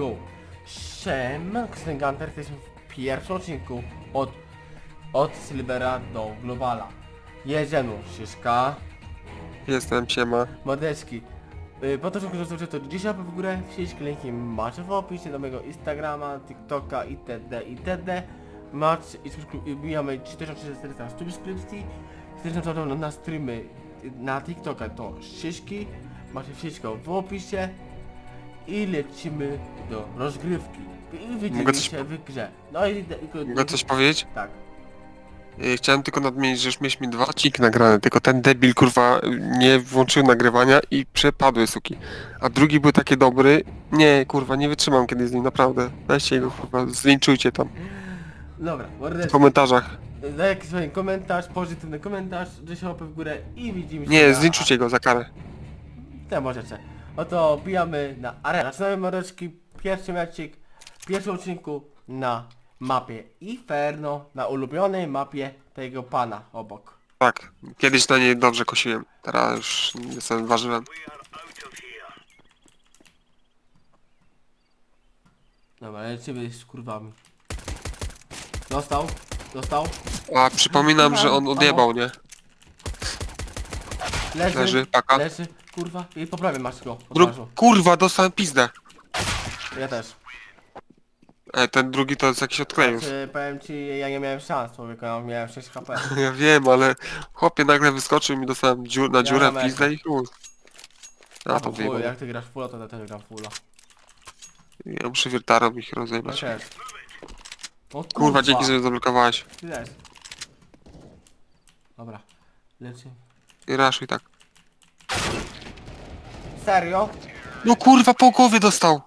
go! Siemanko, jestem Gunter, jesteśmy w pierwszym odcinku od, od Silvera do Globala. Jedziemy, Szyszka, Jestem, siema. Modeczki. Yy, po to, żeby zostawić to dzisiaj w górę, wszystkie linki macie w opisie do mojego Instagrama, TikToka itd. itd. Macie i subskryb- i wbijamy 4400 subskrypcji. Na streamy na TikToka to Szyszki. Macie wszystko w opisie. I lecimy do rozgrywki. I widzimy coś się w grze. No i... Mogę coś powiedzieć? Tak. Yy, Chciałem tylko nadmienić, że już mieliśmy dwa odcinki nagrane, tylko ten debil kurwa nie włączył nagrywania i przepadły suki. A drugi był taki dobry. Nie, kurwa, nie wytrzymam kiedy z nim, naprawdę. Weźcie go kurwa, zlinczujcie tam. Dobra, W komentarzach. Daj jakiś swój komentarz, pozytywny komentarz, że się łapę w górę i widzimy się Nie, na... zlinczujcie go za karę. Te możecie. Oto bijamy na arenę. Zaczynamy mordeczki, pierwszy meczik, w pierwszym odcinku na mapie Inferno, na ulubionej mapie tego pana obok. Tak, kiedyś na niej dobrze kosiłem. Teraz już jestem warzywem. Dobra, lecimy z kurwami. Dostał, dostał, A przypominam, że on odjebał, nie? leży, Leży, paka. leży, kurwa, i poprawię masz go, Dru kurwa, dostałem pizdę. Ja też. Ej, ten drugi to jest jakiś odklejus. Znaczy, powiem ci, ja nie miałem szans, człowieku, ja miałem 6 HP. Ja wiem, ale chłopie nagle wyskoczył i mi dostałem dziur, na dziurę w pizdę i chuj. A to wyjebał. chuj, jak ty grasz fulla, to ja też gram fulla. Ja muszę wiertarą ich Ja rozjebać. też. O Kurwa, dzięki, że zablokowałeś. Ty też. Dobra. Lecimy. I raszuj tak. Serio? No kurwa, po głowie dostał.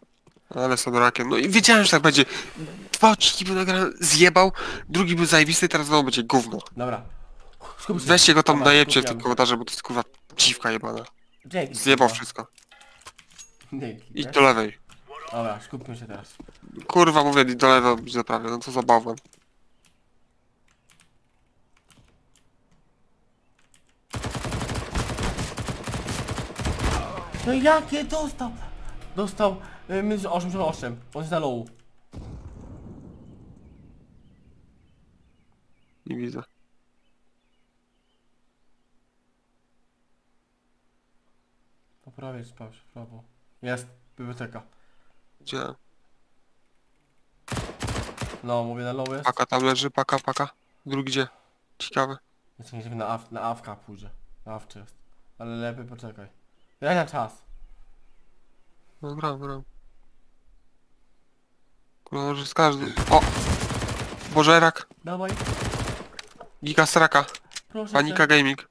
Ale są rakiem. No i wiedziałem, że tak będzie. Dwa odcinki był nagrane, zjebał, drugi był zajebisty, teraz znowu będzie gówno. Dobra. Skup się. Weźcie go tam Dobra, najebcie w skupiamy. tym komentarzu, bo to jest kurwa dziwka jebana. Dzięki. Zjebał kurwa. wszystko. Dzięki. Idź do lewej. Dobra, skupmy się teraz. Kurwa, mówię, idź do lewej, być naprawię. No co za bałwan. No jakie dostał? Dostał y, minus 88. On jest na low. Nie widzę. Po prawej sprawdź, w prawo. Jest, biblioteka. Gdzie? No, mówię na low jest. Paka tam leży, paka, paka. Drugi gdzie? Ciekawe. Jeszcze nie na, na awka pójdzie. Na awczy jest. Ale lepiej poczekaj. Ja na czas. No gram, gram. Kurwa, może z każdym. O! Bożerak! Dawaj, Giga straka. proszę Panika cię. Gaming.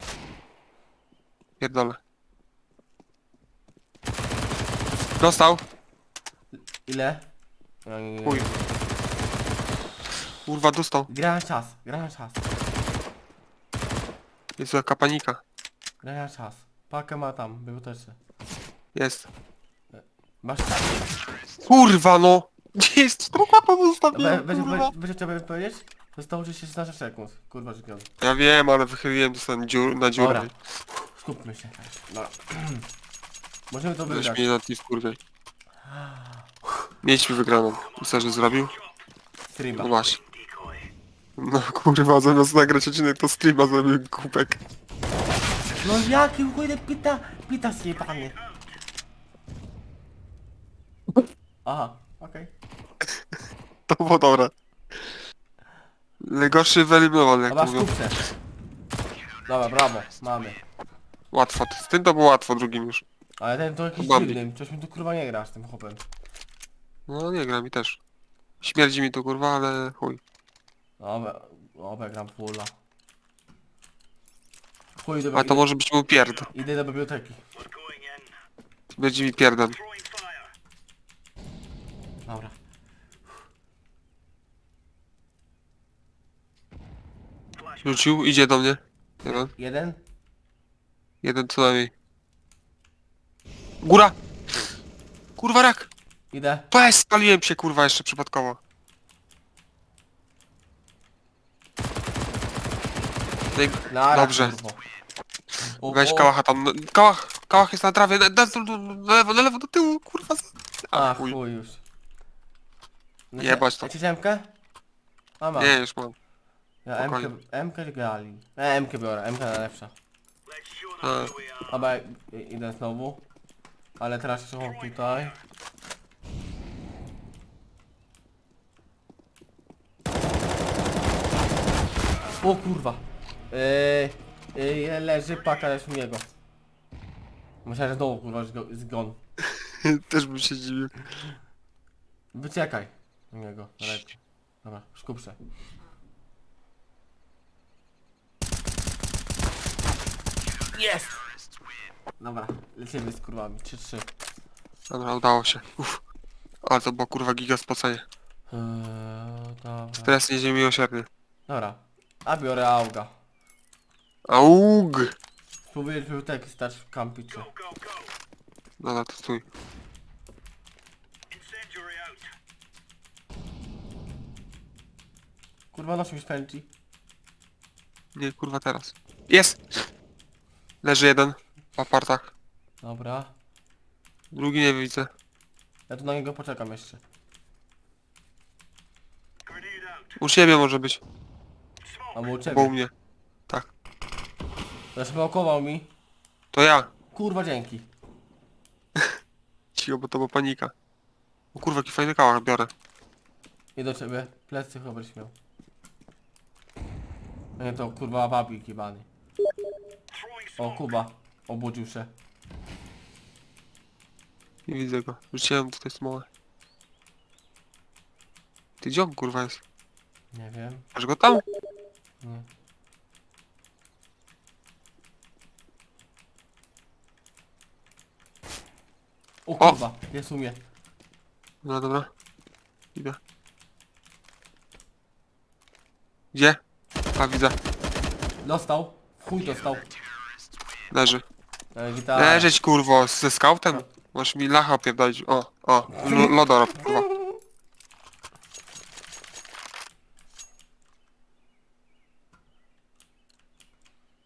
Pierdolę. Dostał. Ile? No, nie, Chuj. Kurwa, dostał. Gra na czas, gra na czas. Jest jaka panika. Gra na czas. Pakę ma tam, w bibliotece. Jest. Masz. Kurwa no! Gdzie jest? To łapę Be- zostawiłem, Będzie kurwa. trzeba powiedzieć? Zostało 16 sekund. Kurwa, że gwiazd. Ja wiem, ale wychyliłem dostałem dziur, na dziurę. Skupmy się. Dobra. Możemy to Weź wygrać. mnie na tej wkurwie. Mieliśmy wygraną. Że zrobił? Streama. No właśnie. No kurwa, zamiast nagrać odcinek to streama zrobił kubek. No jaki chuj pita, pita zjebany. Aha, okej. To było dobre. Legorszy wyeliminował, jak Dobra, to mówią. Dobra, brawo, mamy. Łatwo. Z tym to było łatwo, drugim już. Ale ten to jakiś Bambi. dziwny, coś mi tu kurwa nie gra z tym chłopem. No nie gra mi też. Śmierdzi mi to kurwa, ale chuj. Dobra, dobra, gram fulla. Chuj, dobra, A to idę, może być mu pierd. idę do biblioteki. Będzie mi pierdem. Dobra. Rzucił, idzie do mnie. Jeden. Jeden? Jeden co najmniej. Góra! Kurwa rak! Idę. Pes, spaliłem się kurwa jeszcze przypadkowo. Ej, Na Dobrze. Kurwo. O, Weź o. kałacha tam. no, Kałach, kałach jest na trawie. Na, na, na, lewo, na lewo, do tyłu, kurwa. A, A, chuj. chuj już. Znaczy, Jebać to. MK? A mam. Nie, już mam. Ja MK, spokojnie. MK czy gali? E, MK biorę, MK najlepsza. A, Dobra, i- idę znowu. Ale teraz jeszcze mam tutaj. O kurwa. Yy, yy, leży paka niego. Myślałem, że znowu kurwa zgo- zgon. też bym się dziwił. Wyciekaj do niego, daleko. Dobra, skup się. Jest! Dobra, lecimy z kurwami. 3-3. Dobra, udało się. Uff. Ale to było kurwa giga spocenie. Eee, dobra. Stres nie ziemi miłosierny. Dobra. A biorę auga. Aug! Spróbuję biblioteki stać w kampicie. Dobra, to stój. Kurwa nosi mi spędzi. Nie, kurwa teraz. Jest! Leży jeden. W apartach. Dobra. Drugi nie widzę. Ja tu na niego poczekam jeszcze. U siebie może być. A mu u Bo u ciebie. mnie. Zasmokował mi. To ja. Kurwa dzięki. Cicho, bo to była panika. O kurwa, jaki fajny kałach biorę. I do ciebie. Plecy chyba będziesz miał. A nie to kurwa babik jebany. O Kuba. Obudził się. Nie widzę go. Rzuciłem tutaj smołę. Ty gdzie on kurwa jest? Nie wiem. Masz go tam? Nie. O O! kurwa, jest u mnie. No dobra. Idę. Gdzie? A widzę. Dostał. W Chuj dostał. Leży. E, gitara. Leżeć kurwo, ze skautem? Masz mi lacha pierdolić. O, o. L- Lodorop kurwa.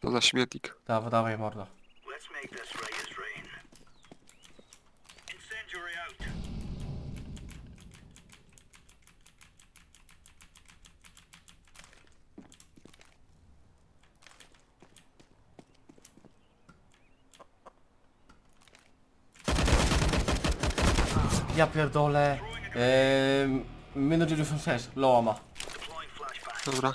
To za śmietnik. Dawaj, dawaj morda. Ja pierdolę. Eee, minut 96. Loa ma. Deploying flashbang. Dobra.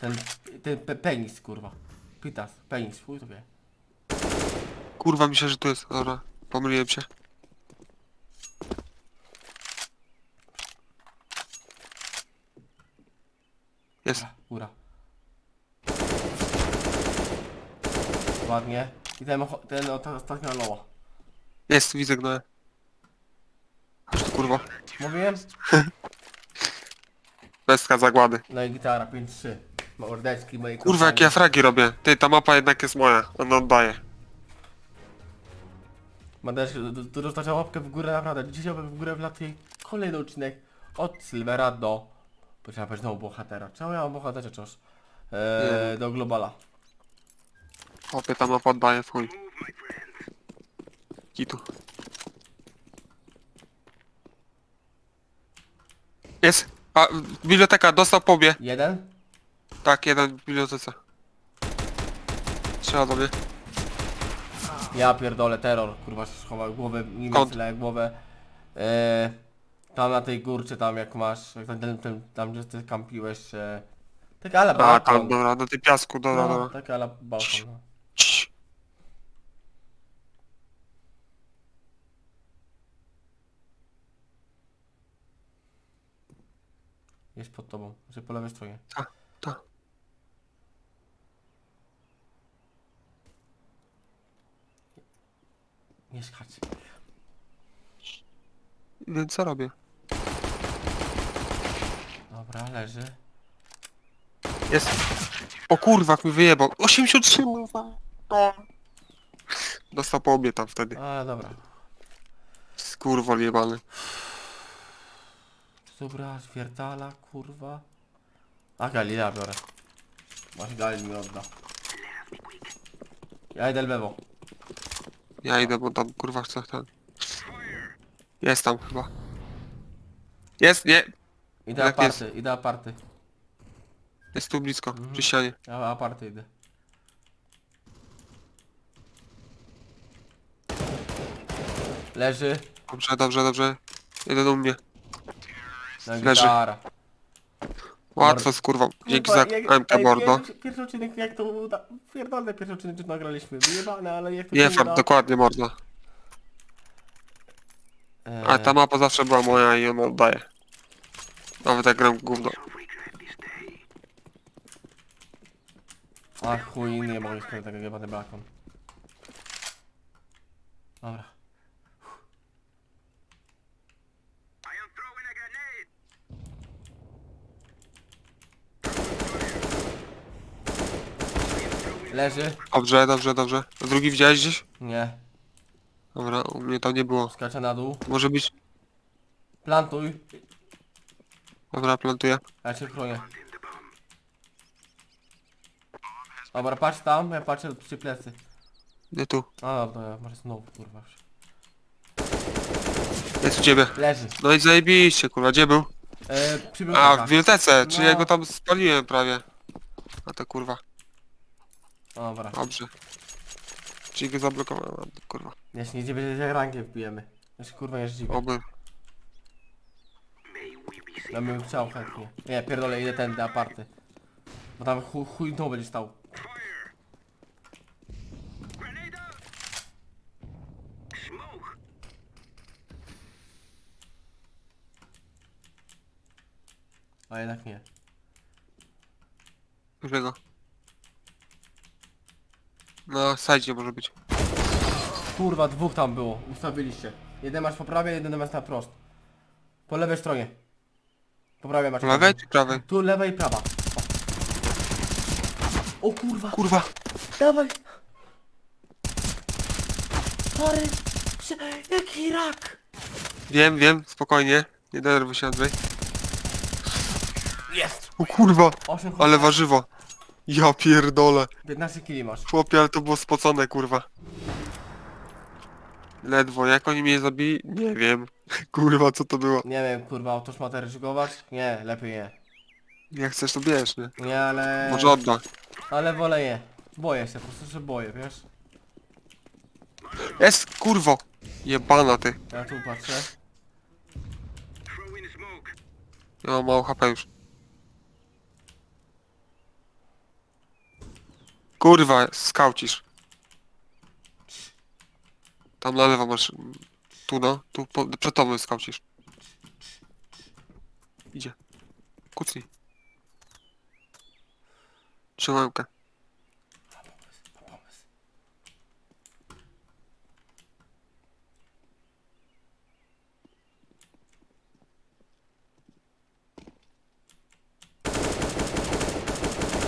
Ten, ten pe penis kurwa. Pitas, penis, chuj to wie. Kurwa myślę, że tu jest. Dobra. Pomyliłem się. Jest. Góra. Ładnie. I ten, ten ten ostatni ma loa. Jest, widzę gnoja. Aż tu kurwa. Mówiłem? Pestka zagłady. No i gitara 5-3. Mordeczki mojej Kurwa jakie ja fragi robię. Ty, ta mapa jednak jest moja. Ona oddaje. Mandesz, dostać łapkę w górę naprawdę. Dzisiaj łapkę w górę wlatuje kolejny odcinek od Silvera do... Potrzeba powiedzieć znowu bohatera. Czemu ja mam bohatera czos? Eee, do Globala. Opie ta mapa oddaje w chuj. Kitu. Jest. A, biblioteka, dostał pobie. Jeden? Tak, jeden w bibliotece. Strzela do mnie. Ja pierdolę, terror, kurwa, schował głowę, nie wiem, tyle głowę. Eee, tam na tej górce, tam jak masz, jak ten, ten, tam gdzie ty kampiłeś, e, tak ale A, balkon. tam, dobra, do tej piasku, dobra, no, dobra. tak ale balkon. No. Jest pod tobą, znaczy po lewej stronie. Tak, tak. Nie skacz. Więc co robię? Dobra, leży. Jest. O kurwa, jak mi wyjebał. 83 kurwa. No. Dostał po obie tam wtedy. A, dobra. Skurwol jebany. Dobra, zwiertala, kurwa. A, Galila biorę. Masz Galil mi odda. Ja idę lewo. Ja idę, bo tam kurwa chcę ten. Jest tam chyba. Jest, nie. Idę Jak aparty, idę aparty. Jest tu blisko, Mhm. przy ścianie. Ja aparty idę. Leży. Dobrze, dobrze, dobrze. Jeden u mnie. Na Leży. gitara. Łatwo z kurwą. Dzięki Kurwa, za jak- MK ej, mordo. Pierwszy, pierwszy odcinek jak to uda... Pierdolne pierwszy odcinek czy nagraliśmy. Wyjebane, ale jak to Nie się fart, uda... dokładnie mordo. Eee, Ale ta mapa zawsze była moja i ją oddaję. Nawet jak gram gówno. A chuj, nie mogę skończyć tego jebany balkon. Dobra. I am throwing a grenade. Leży? Dobrze, dobrze, dobrze. A drugi widziałeś gdzieś? Nie. Dobra, u mnie tam nie było. Skaczę na dół. Może być... Plantuj. Dobra, plantuję. Ja cię chronię. Dobra, patrz tam, ja patrzę przy plecy. Nie tu. A dobra, może znowu kurwa. Jest u ciebie. Leży. No i zajebiście, kurwa. Gdzie był? E, przy A, w bibliotece. Czy No. ja go tam spaliłem prawie. A to kurwa. Dobra. Dobrze. Czyli go zablokowałem, kurwa. Jeśli nie będzie rankiem wbijemy. Jeszcze kurwa nie zdziwię. Oby. Ja bym chciał chętnie. Nie, pierdolę, idę ten do aparty. Bo tam chuj, chuj no będzie stał. A jednak nie. Którego? Na sajdzie może być. Kurwa, dwóch tam było. Ustawiliście. Jeden masz po prawej, jeden masz na prost. Po lewej stronie. Po prawej masz. Lewej czy prawej? Tu lewa i prawa. O, o kurwa. Kurwa. Dawaj! Prze- Jaki rak! Wiem, wiem, spokojnie. Nie denerwuj się Andrzej. Jest! O kurwa, 8 ale warzywo. Ja pierdolę. 15 kili masz. Chłopie, ale to było spocone, kurwa. Ledwo, jak oni mnie zabili? Nie wiem. Kurwa, co to było? Nie wiem, kurwa, autoszmatę ryzykować? Nie, lepiej nie. Jak chcesz, to bierz, nie? Nie, ale... Może odda. Ale wolę nie. Boję się, po prostu się boję, wiesz? Jest, kurwo! Jebana ty. Ja tu patrzę. Ja mam mało HP już. Kurwa, skaucisz. Tam na lewo masz... Tu no, tu po, przed tobą. Idzie. Kucnij. Pomysł.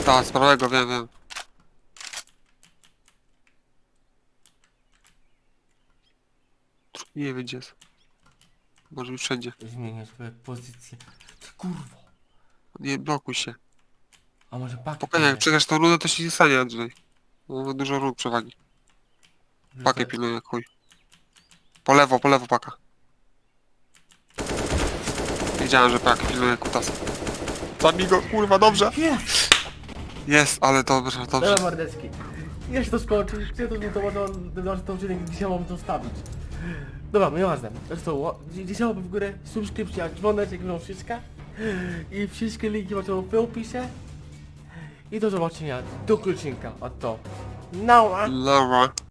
Tak, z prawego, wiem, wiem. Nie wiem gdzie jest. Może być wszędzie. Zmienię swoją pozycję. Ty kurwo. Nie blokuj się. A może paki Spokojnie, jak przegrasz tą rundę, to się nie stanie, Andrzej. No, dużo rund przewagi. Pakę pilnuję, chuj. Po lewo, po lewo paka. Wiedziałem, że pakę pilnuje kutas. Zabij go, kurwa, dobrze. Jest! Jest, ale dobrze, dobrze. Dobra mordeczki. Jeszcze to skończyć, gdzie to to można, może to odcinek dzisiaj mam to wstawić. Dobra, no nieważne. Zresztą, dzisiaj łapy w górę, subskrypcja, dzwoneczek, no wszystko. I wszystkie linki macie w opisie. I do zobaczenia do odcinka. A to. Now, Laura.